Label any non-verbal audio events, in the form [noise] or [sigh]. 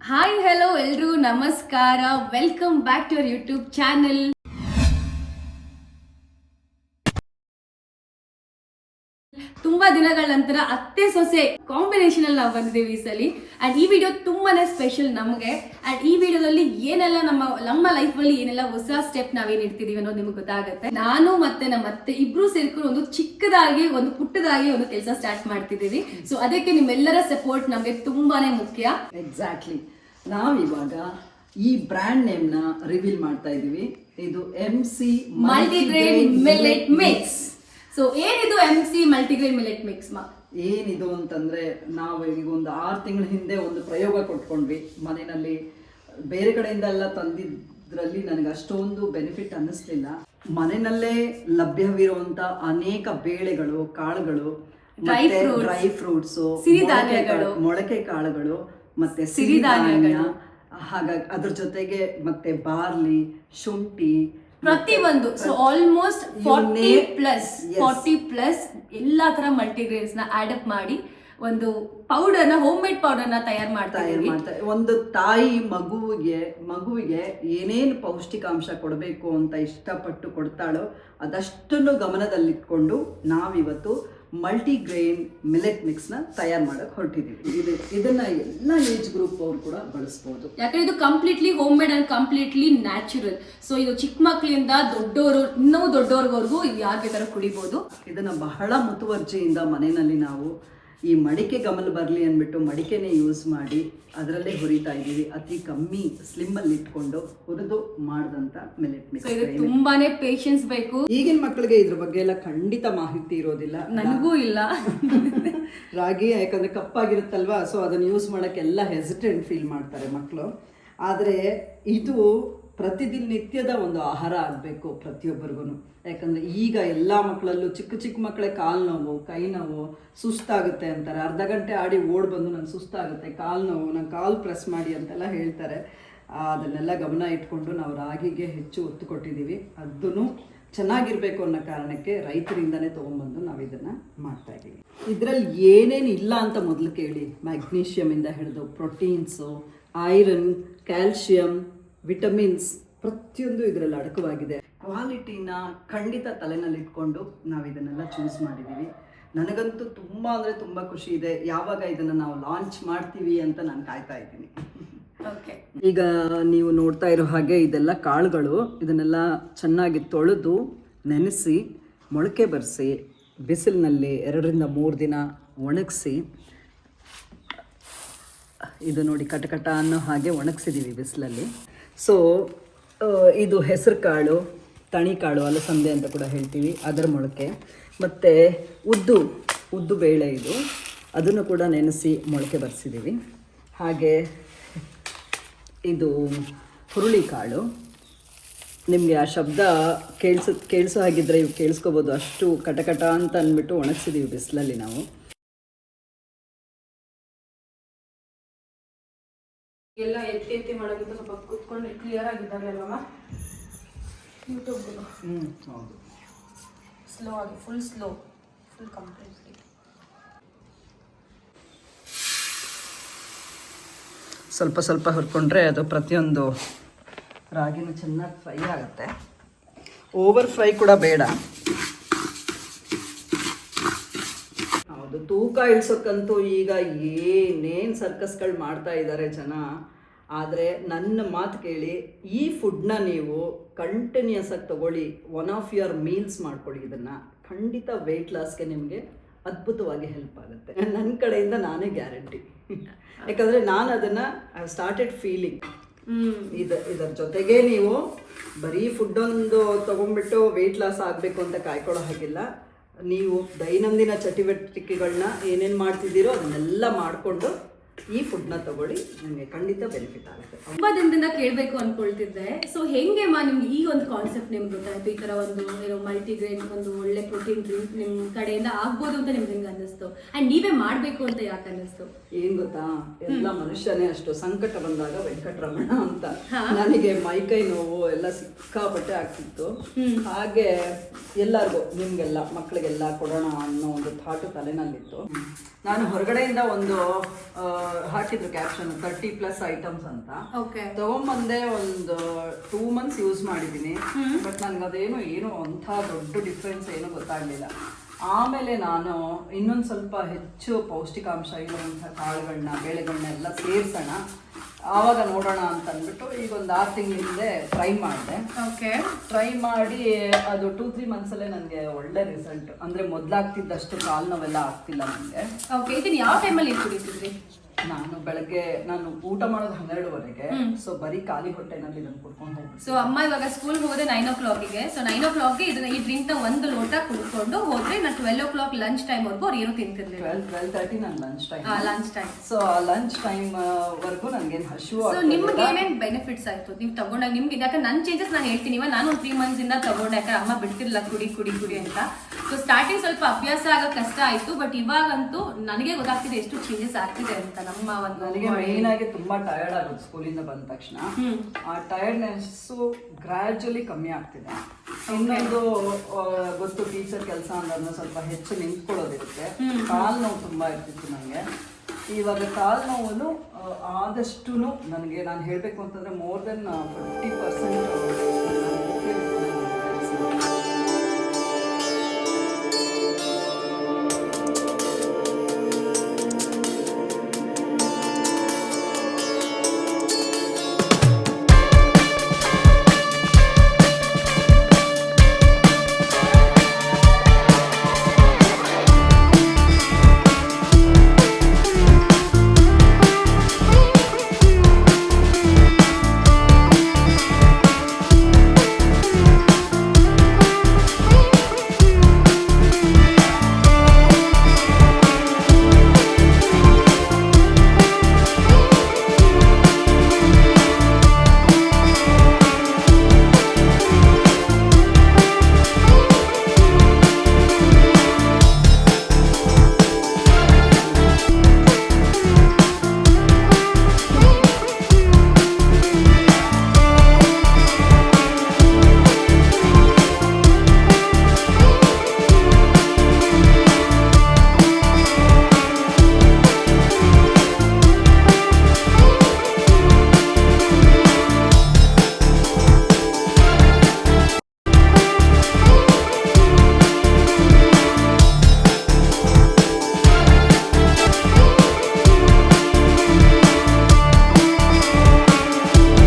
Hi hello ಎಲ್ಲರೂ ನಮಸ್ಕಾರ. Welcome back to our YouTube channel ತುಂಬಾ ದಿನಗಳ ನಂತರ ಅತ್ತೆ ಸೊಸೆ ಕಾಂಬಿನೇಷನ್ ಅಲ್ಲಿ ನಾವು ಬಂದಿದ್ದೀವಿ ಈ ಸಲ. ಅಂಡ್ ಈ ವಿಡಿಯೋ ತುಂಬಾನೇ ಸ್ಪೆಷಲ್ ನಮಗೆ. ಅಂಡ್ ಈ ವಿಡಿಯೋದಲ್ಲಿ ಏನೆಲ್ಲ ನಮ್ಮ ನಮ್ಮ ಲೈಫ್ ಅಲ್ಲಿ ಏನೆಲ್ಲ ಹೊಸ ಸ್ಟೆಪ್ ನಾವೇನ್ ಇಡ್ತಿದೀವಿ ಅನ್ನೋದು ನಿಮ್ಗೆ ಗೊತ್ತಾಗುತ್ತೆ. ನಾನು ಮತ್ತೆ ನಮ್ಮ ಅತ್ತೆ ಇಬ್ರು ಸೇರ್ಕೊಂಡು ಒಂದು ಚಿಕ್ಕದಾಗಿ, ಒಂದು ಪುಟ್ಟದಾಗಿ ಒಂದು ಕೆಲಸ ಸ್ಟಾರ್ಟ್ ಮಾಡ್ತಿದ್ದೀವಿ. ಸೊ ಅದಕ್ಕೆ ನಿಮ್ಮೆಲ್ಲರ ಸಪೋರ್ಟ್ ನಮಗೆ ತುಂಬಾನೇ ಮುಖ್ಯ. ಎಕ್ಸಾಕ್ಟ್ಲಿ ನಾವಿವಾಗ ಈ ಬ್ರ್ಯಾಂಡ್ನ ರಿವೀಲ್ ಮಾಡ್ತಾ ಇದೀವಿ. ಇದು M C multigrain millet mix so ಏನಿದು M C multigrain millet mix ಮಾ? ಏನಿದು ಅಂತಂದ್ರೆ ನಾವು ಈಗ ಒಂದು ಆರು ತಿಂಗಳ ಹಿಂದೆ ಒಂದು ಪ್ರಯೋಗ ಕೊಟ್ಕೊಂಡ್ವಿ. ಮನೆಯಲ್ಲಿ ಬೇರೆ ಕಡೆಯಿಂದ ಎಲ್ಲ ತಂದಿದ್ರಲ್ಲಿ ನನಗೆ ಅಷ್ಟೊಂದು ಬೆನಿಫಿಟ್ ಅನ್ನಿಸ್ಲಿಲ್ಲ. ಮನೆಯಲ್ಲೇ ಲಭ್ಯವಿರುವಂತ ಅನೇಕ ಬೇಳೆಗಳು ಕಾಳುಗಳು ಮತ್ತೆ ಡ್ರೈ ಫ್ರೂಟ್ಸ್ ಸಿರಿಧಾನ್ಯಗಳು. ಮೊಳಕೆ ಕಾಳುಗಳು ಮತ್ತೆ ಸಿರಿಧಾನ್ಯಗಳ ಸಿರಿಧಾನ್ಯ ಹಾಗಾಗಿ ಅದ್ರ ಜೊತೆಗೆ ಮತ್ತೆ ಬಾರ್ಲಿ ಶುಂಠಿ ಪ್ರತಿಯೊಂದು so almost forty plus. Forty plus ಎಲ್ಲಾ ತರ ಮಲ್ಟಿಗ್ರೇನ್ಸ್ನ ಆಡ್ ಅಪ್ ಮಾಡಿ ಒಂದು ಪೌಡರ್ನ ಹೋಮ್ ಮೇಡ್ ಪೌಡರ್ನ ತಯಾರು ಮಾಡ್ತಾ ಮಾಡ್ತಾರೆ ಒಂದು ತಾಯಿ ಮಗುವಿಗೆ ಮಗುವಿಗೆ ಏನೇನು ಪೌಷ್ಟಿಕಾಂಶ ಕೊಡಬೇಕು ಅಂತ ಇಷ್ಟಪಟ್ಟು ಕೊಡ್ತಾಳೋ ಅದಷ್ಟನ್ನು ಗಮನದಲ್ಲಿಟ್ಕೊಂಡು ನಾವಿವತ್ತು ಮಲ್ಟಿಗ್ರೇನ್ ಮಿಲೆಟ್ ಮಿಕ್ಸ್ನ ತಯಾರು ಮಾಡಕ್ಕೆ ಹೊರಟಿದ್ದೀವಿ ಇದು ಇದನ್ನ ಎಲ್ಲ ಏಜ್ ಗ್ರೂಪ್ ಅವ್ರು ಕೂಡ ಬಳಸ್ಬೋದು. ಯಾಕಂದ್ರೆ ಇದು completely home made and completely natural so ಇದು ಚಿಕ್ಕ ಮಕ್ಕಳಿಂದ ದೊಡ್ಡವರು ಇನ್ನೂ ದೊಡ್ಡವ್ರವರೆಗೂ ಇದು ಯಾರು ಬೇಕಾದ್ರೂ ಕುಡಿಬಹುದು ಇದನ್ನ ಬಹಳ ಮುತುವರ್ಜಿಯಿಂದ ಮನೆಯಲ್ಲಿ ನಾವು ಈ ಮಡಿಕೆ ಗಮಲ್ ಬರಲಿ ಅಂದ್ಬಿಟ್ಟು ಮಡಿಕೆನೇ ಯೂಸ್ ಮಾಡಿ ಅದರಲ್ಲೇ ಹುರಿತಾ ಇದ್ದೀವಿ. ಅತಿ ಕಮ್ಮಿ ಸ್ಲಿಮ್ಮಲ್ಲಿ ಇಟ್ಕೊಂಡು ಹುರಿದು ಮಾಡಿದಂಥ ಮಿಲೆಟ್ ಮಿಕ್ಸ್ ತುಂಬಾನೇ ಪೇಷನ್ಸ್ ಬೇಕು. ಈಗಿನ ಮಕ್ಕಳಿಗೆ ಇದ್ರ ಬಗ್ಗೆ ಎಲ್ಲ ಖಂಡಿತ ಮಾಹಿತಿ ಇರೋದಿಲ್ಲ. ನನಗೂ ಇಲ್ಲ. [laughs] ರಾಗಿ ಯಾಕಂದ್ರೆ ಕಪ್ಪಾಗಿರುತ್ತಲ್ವಾ? ಸೊ ಅದನ್ನು ಯೂಸ್ ಮಾಡೋಕ್ಕೆ ಎಲ್ಲ ಹೆಸಿಟೆಂಟ್ ಫೀಲ್ ಮಾಡ್ತಾರೆ ಮಕ್ಕಳು ಆದರೆ ಇದು ಪ್ರತಿದಿನ ನಿತ್ಯದ ಒಂದು ಆಹಾರ ಆಗಬೇಕು ಪ್ರತಿಯೊಬ್ಬರಿಗೂ ಯಾಕಂದರೆ ಈಗ ಎಲ್ಲ ಮಕ್ಕಳಲ್ಲೂ ಚಿಕ್ಕ ಚಿಕ್ಕ ಮಕ್ಕಳೇ ಕಾಲು ನೋವು, ಕೈ ನೋವು ಸುಸ್ತಾಗುತ್ತೆ ಅಂತಾರೆ. ಅರ್ಧ ಗಂಟೆ ಆಡಿ ಓಡ್ ಬಂದು ನಂಗೆ ಸುಸ್ತಾಗುತ್ತೆ, ಕಾಲು ನೋವು, ನಂಗೆ ಕಾಲು ಪ್ರೆಸ್ ಮಾಡಿ ಅಂತೆಲ್ಲ ಹೇಳ್ತಾರೆ. ಅದನ್ನೆಲ್ಲ ಗಮನ ಇಟ್ಕೊಂಡು ನಾವು ರಾಗಿಗೆ ಹೆಚ್ಚು ಒತ್ತು ಕೊಟ್ಟಿದ್ದೀವಿ ಅದನ್ನು ಚೆನ್ನಾಗಿರ್ಬೇಕು ಅನ್ನೋ ಕಾರಣಕ್ಕೆ ರೈತರಿಂದನೇ ತೊಗೊಂಬಂದು ನಾವು ಇದನ್ನು ಮಾಡ್ತಾ ಇದ್ದೀವಿ ಇದರಲ್ಲಿ ಏನೇನು ಇಲ್ಲ ಅಂತ ಮೊದಲು ಕೇಳಿ. ಮ್ಯಾಗ್ನೀಷಿಯಮಿಂದ ಹಿಡಿದು ಪ್ರೋಟೀನ್ಸು ಐರನ್ ಕ್ಯಾಲ್ಶಿಯಂ ವಿಟಮಿನ್ಸ್ ಪ್ರತಿಯೊಂದು ಇದರಲ್ಲಿ ಅಡಕವಾಗಿದೆ. ಕ್ವಾಲಿಟಿನ ಖಂಡಿತ ತಲೆನಲ್ಲಿ ಇಟ್ಕೊಂಡು ನಾವು ಇದನ್ನೆಲ್ಲ ಚೂಸ್ ಮಾಡಿದ್ದೀವಿ. ನನಗಂತೂ ತುಂಬ ಅಂದರೆ ತುಂಬ ಖುಷಿ ಇದೆ. ಯಾವಾಗ ಇದನ್ನು ನಾವು ಲಾಂಚ್ ಮಾಡ್ತೀವಿ ಅಂತ ನಾನು ಕಾಯ್ತಾ ಇದ್ದೀನಿ. ಓಕೆ ಈಗ ನೀವು ನೋಡ್ತಾ ಇರೋ ಹಾಗೆ ಇದೆಲ್ಲ ಕಾಳುಗಳು ಇದನ್ನೆಲ್ಲ ಚೆನ್ನಾಗಿ ತೊಳೆದು ನೆನೆಸಿ ಮೊಳಕೆ ಬರೆಸಿ ಬಿಸಿಲಿನಲ್ಲಿ ಎರಡರಿಂದ ಮೂರು ದಿನ ಒಣಗಿಸಿ ಇದು ನೋಡಿ ಕಟಕಟ ಅನ್ನೋ ಹಾಗೆ ಒಣಗಿಸಿದ್ದೀವಿ ಬಿಸಿಲಲ್ಲಿ. ಸೊ ಇದು ಹೆಸರು ಕಾಳು ತಣಿಕಾಳು ಅಲಸಂದೆ ಅಂತ ಕೂಡ ಹೇಳ್ತೀವಿ ಅದರ ಮೊಳಕೆ. ಮತ್ತು ಉದ್ದು ಉದ್ದು ಬೇಳೆ ಇದು. ಅದನ್ನು ಕೂಡ ನೆನೆಸಿ ಮೊಳಕೆ ಬರೆಸಿದ್ದೀವಿ. ಹಾಗೆ ಇದು ಹುರುಳಿಕಾಳು ನಿಮಗೆ ಆ ಶಬ್ದ ಕೇಳಿಸ, ಕೇಳಿಸೋ ಹಾಗಿದ್ರೆ ಇವು ಕೇಳಿಸ್ಕೋಬೋದು. ಅಷ್ಟು ಕಟಕಟ ಅಂತ ಅಂದ್ಬಿಟ್ಟು ಒಣಗಿಸಿದ್ದೀವಿ ಬಿಸಿಲಲ್ಲಿ ನಾವು. ಎಲ್ಲ ಎತ್ತಿ ಎತ್ತಿ ಮಾಡೋದಕ್ಕೆ ಸ್ವಲ್ಪ ಕೂತ್ಕೊಂಡು ಕ್ಲಿಯರ್ ಆಗಿದ್ದಾವೆ ಅಲ್ವಮ್ಮ ಯೂಟ್ಯೂಬ್ ಹ್ಞೂ ಹೌದು. ಸ್ಲೋ ಆಗಿ ಫುಲ್ ಸ್ಲೋ ಫುಲ್ ಕಂಪ್ಲೀಟ್ಲಿ ಸ್ವಲ್ಪ ಸ್ವಲ್ಪ ಹುರ್ಕೊಂಡ್ರೆ ಅದು ಪ್ರತಿಯೊಂದು ರಾಗಿನೂ ಚೆನ್ನಾಗಿ ಫ್ರೈ ಆಗುತ್ತೆ. ಓವರ್ ಫ್ರೈ ಕೂಡ ಬೇಡ. ಹೌದು ತೂಕ ಇಳಿಸೋಕ್ಕಂತೂ ಈಗ ಏನೇನು ಸರ್ಕಸ್ಗಳು ಮಾಡ್ತಾ ಇದ್ದಾರೆ ಜನ ಆದರೆ ನನ್ನ ಮಾತು ಕೇಳಿ ಈ ಫುಡ್ನ ನೀವು ಕಂಟಿನ್ಯೂಸ್ ಆಗಿ ತಗೊಳ್ಳಿ ಒನ್ ಆಫ್ ಯುವರ್ ಮೀಲ್ಸ್ ಮಾಡ್ಕೊಳ್ಳಿ ಇದನ್ನು. ಖಂಡಿತ ವೆಯ್ಟ್ ಲಾಸ್ಗೆ ನಿಮಗೆ ಅದ್ಭುತವಾಗಿ ಹೆಲ್ಪ್ ಆಗುತ್ತೆ. ನನ್ನ ಕಡೆಯಿಂದ ನಾನೇ ಗ್ಯಾರಂಟಿ ಯಾಕಂದರೆ ನಾನು ಅದನ್ನು ಐ ಸ್ಟಾರ್ಟೆಡ್ ಫೀಲಿಂಗ್ ಇದು ಇದರ ಜೊತೆಗೆ ನೀವು ಬರೀ ಫುಡ್ಡೊಂದು ತಗೊಂಡ್ಬಿಟ್ಟು ವೆಯ್ಟ್ ಲಾಸ್ ಆಗಬೇಕು ಅಂತ ಕಾಯ್ಕೊಳ್ಳೋ ಹಾಗಿಲ್ಲ. ನೀವು ದೈನಂದಿನ ಚಟುವಟಿಕೆಗಳನ್ನ ಏನೇನು ಮಾಡ್ತಿದ್ದೀರೋ ಅದನ್ನೆಲ್ಲ ಮಾಡಿಕೊಂಡು ಈ ಫುಡ್ನ ತಗೊಳ್ಳಿ ನಿಮಗೆ ಖಂಡಿತ ಬೆನಿಫಿಟ್ ಆಗುತ್ತೆ. ತುಂಬಾ ದಿನದಿಂದ ಕೇಳಬೇಕು ಅನ್ಕೊಳ್ತಿದ್ದೆ. ಸೊ ಹೆಂಗೆ ಮಾ ನಿಮ್ಗೆ ಈ ಒಂದು ಕಾನ್ಸೆಪ್ಟ್ ನಿಮ್ಗೆ ಗೊತ್ತಾಯ್ತು? ಈ ತರ ಒಂದು ಏನೋ ಮಲ್ಟಿಗ್ರೇನ್ ಒಂದು ಒಳ್ಳೆ ಪ್ರೋಟೀನ್ ಡ್ರಿಂಕ್ ನಿಮ್ ಕಡೆಯಿಂದ ಆಗ್ಬೋದು ಅಂತ ನಿಮ್ಗೆ ಹೆಂಗೆ ಅನ್ನಿಸ್ತು? ಅಂಡ್ ನೀವೇ ಮಾಡ್ಬೇಕು ಅಂತ ಯಾಕೆ ಅನ್ನಿಸ್ತು? ಏನ್ ಗೊತ್ತಾ? ಎಲ್ಲ ಮನುಷ್ಯನೇ ಅಷ್ಟು ಸಂಕಟ ಬಂದಾಗ ವೆಂಕಟರಮಣ ಅಂತ ನನಗೆ ಮೈಕೈ ನೋವು ಎಲ್ಲ ಸಿಕ್ಕಾಪಟ್ಟೆ ಆಗ್ತಿತ್ತು. ಹಾಗೆ ಎಲ್ಲರಿಗೂ ನಿಮ್ಗೆಲ್ಲ ಮಕ್ಕಳಿಗೆಲ್ಲ ಕೊಡೋಣ ಅನ್ನೋ ಒಂದು ಥಾಟು ತಲೆನಲ್ಲಿತ್ತು. ನಾನು ಹೊರಗಡೆಯಿಂದ ಒಂದು ಹಾಕಿದ್ರು ಕ್ಯಾಪ್ಷನ್ ತರ್ಟಿ ಪ್ಲಸ್ ಐಟಮ್ಸ್ ಅಂತ. ತಗೊಂಬಂದೆ ಒಂದು ಟೂ ಮಂತ್ಸ್ ಯೂಸ್ ಮಾಡಿದ್ದೀನಿ ಬಟ್ ನನ್ಗೆ ಅದೇನು ಏನು ಅಂಥ ದೊಡ್ಡ ಡಿಫ್ರೆನ್ಸ್ ಏನು ಗೊತ್ತಾಗ್ಲಿಲ್ಲ. ಆಮೇಲೆ ನಾನು ಇನ್ನೊಂದು ಸ್ವಲ್ಪ ಹೆಚ್ಚು ಪೌಷ್ಟಿಕಾಂಶ ಇರುವಂಥ ಕಾಳುಗಳನ್ನ ಬೇಳೆಗಳನ್ನ ಎಲ್ಲ ಸೇರಿಸೋಣ. ಆವಾಗ ನೋಡೋಣ ಅಂತ ಅಂದ್ಬಿಟ್ಟು ಈಗ ಒಂದು ಆರು ತಿಂಗಳ ಹಿಂದೆ ಟ್ರೈ ಮಾಡಿದೆ. ಓಕೆ ಟ್ರೈ ಮಾಡಿ ಅದು ಟೂ ತ್ರೀ ಮಂತ್ಸಲ್ಲೇ ನನಗೆ ಒಳ್ಳೆ ರಿಸಲ್ಟ್ ಅಂದರೆ ಮೊದಲಾಗ್ತಿದ್ದಷ್ಟು ಕಾಲು ನೋವೆಲ್ಲ ಆಗ್ತಿಲ್ಲ ನನಗೆ ಓಕೆ ಇದನ್ನು ಯಾವ ಟೈಮಲ್ಲಿ ಕುಡಿತಿದ್ರಿ? ನಾನು ಬೆಳಗ್ಗೆ ನಾನು ಊಟ ಮಾಡೋದು ಹನ್ನೆರಡುವರೆಗೆ ಸೊ ಬರೀ ಖಾಲಿ ಹೊಟ್ಟೆನಲ್ಲಿ ನಾನು ಕುಡ್ಕೊಂಡು ಹೋಗ್ತೀನಿ ಸೊ ಅಮ್ಮ ಇವಾಗ ಸ್ಕೂಲ್ಗೆ ಹೋಗೋದೆ ನೈನ್ ಓ ಕ್ಲಾಕಿಗೆ ಸೊ ನೈನ್ ಓ ಕ್ಲಾಕ್ಗೆ ಇದನ್ನ ಈ ಡ್ರಿಂಕ್ನ ಒಂದು ಲೋಟ ಕುಡ್ಕೊಂಡು ಹೋದ್ರೆ ನಾನು twelve o'clock lunch time ವರ್ಗೂ ಅವ್ರು ಏನು ತಿಂತಿರ್ಲಿಲ್ಲ. ಟ್ವೆಲ್ ಟ್ವೆಲ್ ತರ್ಟಿ ನನ್ನ lunch time lunch time so lunch time ವರ್ಗೂ ನನಗೇನು ಹಶು ಸೊ ನಿಮ್ಗೆ ಏನೇನ್ ಬೆನಿಫಿಟ್ಸ್ ಆಯ್ತು? ನೀವು ತಗೊಂಡಾಗ ನಿಮ್ಗೆ ಯಾಕಂದ್ರೆ ನನ್ನ ಚೇಂಜಸ್ ನಾನು ಹೇಳ್ತೀನಿ. ಇವಾಗ ನಾನು ಒಂದು ತ್ರೀ ಮಂತ್ಸ್ ಇಂದ ತಗೊಂಡೆ. ಯಾಕಂದ್ರೆ ಅಮ್ಮ ಬಿಡ್ತಿರ್ಲಿಲ್ಲ ಕುಡಿ ಕುಡಿ ಕುಡಿ ಅಂತ. ಸೊ ಸ್ಟಾರ್ಟಿಂಗ್ ಸ್ವಲ್ಪ ಅಭ್ಯಾಸ ಆಗ ಕಷ್ಟ ಆಯ್ತು ಬಟ್ ಇವಾಗಂತೂ ನನಗೆ ಗೊತ್ತಾಗ್ತಿದೆ ಎಷ್ಟು ಚೇಂಜಸ್ ಆಗ್ತಿದೆ ಅಂತ ನಮ್ಮ ಒಂದು ನನಗೆ ಮೇನ್ ಆಗಿ ತುಂಬಾ ಟಯರ್ಡ್ ಆಗುತ್ತೆ ಸ್ಕೂಲಿಂದ ಬಂದ ತಕ್ಷಣ. ಆ ಟಯರ್ಡ್ನೆಸ್ಸು ಗ್ರ್ಯಾಜುಲಿ ಕಮ್ಮಿ ಆಗ್ತಿದೆ. ಇನ್ನೊಂದು ಗೊತ್ತು ಟೀಚರ್ ಕೆಲಸ ಅಂದ್ರೆ ಸ್ವಲ್ಪ ಹೆಚ್ಚು ನಿಂತ್ಕೊಳ್ಳೋದಿರುತ್ತೆ. ಕಾಲು ನೋವು ತುಂಬಾ ಇರ್ತಿತ್ತು ನನಗೆ ಇವಾಗ ಕಾಲು ನೋವು ಆದಷ್ಟು ನನಗೆ ನಾನು ಹೇಳಬೇಕು ಅಂತಂದ್ರೆ ಮೋರ್ ದೆನ್ ಫಿಫ್ಟಿ ಪರ್ಸೆಂಟ್